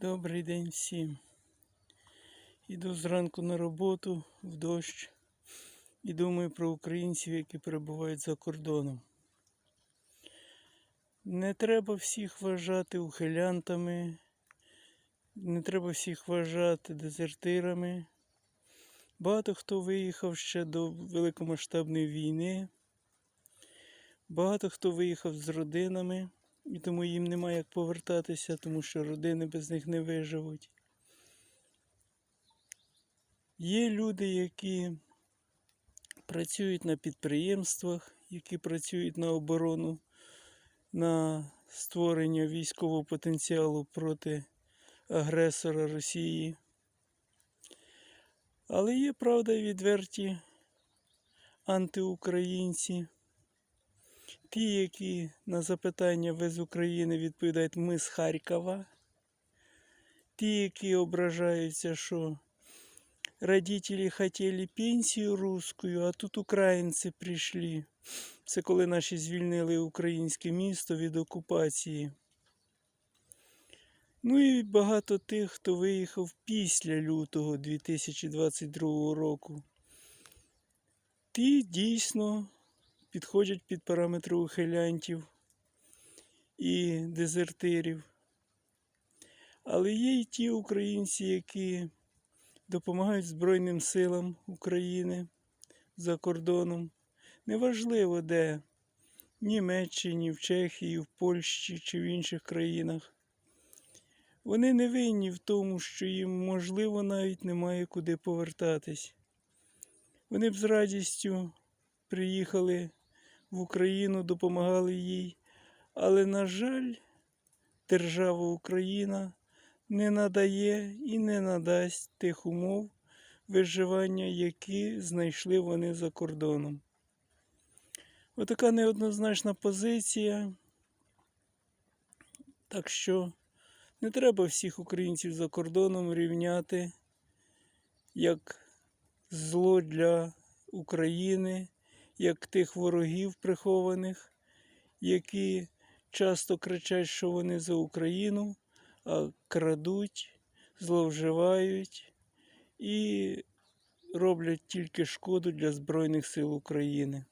Добрий день всім. Іду зранку на роботу в дощ і думаю про українців, які перебувають за кордоном. Не треба всіх вважати ухилянтами, не треба всіх вважати дезертирами. Багато хто виїхав ще до великомасштабної війни, багато хто виїхав з родинами. І тому їм немає як повертатися, тому що родини без них не виживуть. Є люди, які працюють на підприємствах, які працюють на оборону, на створення військового потенціалу проти агресора Росії. Але є правда відверті антиукраїнці. Ті, які на запитання ви з України відповідають ми з Харкова. Ті, які ображаються, що родителі хотіли пенсію русскую, а тут українці прийшли. Це коли наші звільнили українське місто від окупації. Ну і багато тих, хто виїхав після лютого 2022 року. Ті дійсно підходять під параметри ухилянтів і дезертирів. Але є й ті українці, які допомагають Збройним силам України за кордоном. Неважливо де, в Німеччині, в Чехії, в Польщі чи в інших країнах. Вони не винні в тому, що їм, можливо, навіть немає куди повертатись. Вони б з радістю приїхали в Україну, допомагали їй. Але, на жаль, держава Україна не надає і не надасть тих умов виживання, які знайшли вони за кордоном. Отака неоднозначна позиція. Так що не треба всіх українців за кордоном рівняти як зло для України як тих ворогів прихованих, які часто кричать, що вони за Україну, а крадуть, зловживають і роблять тільки шкоду для Збройних сил України.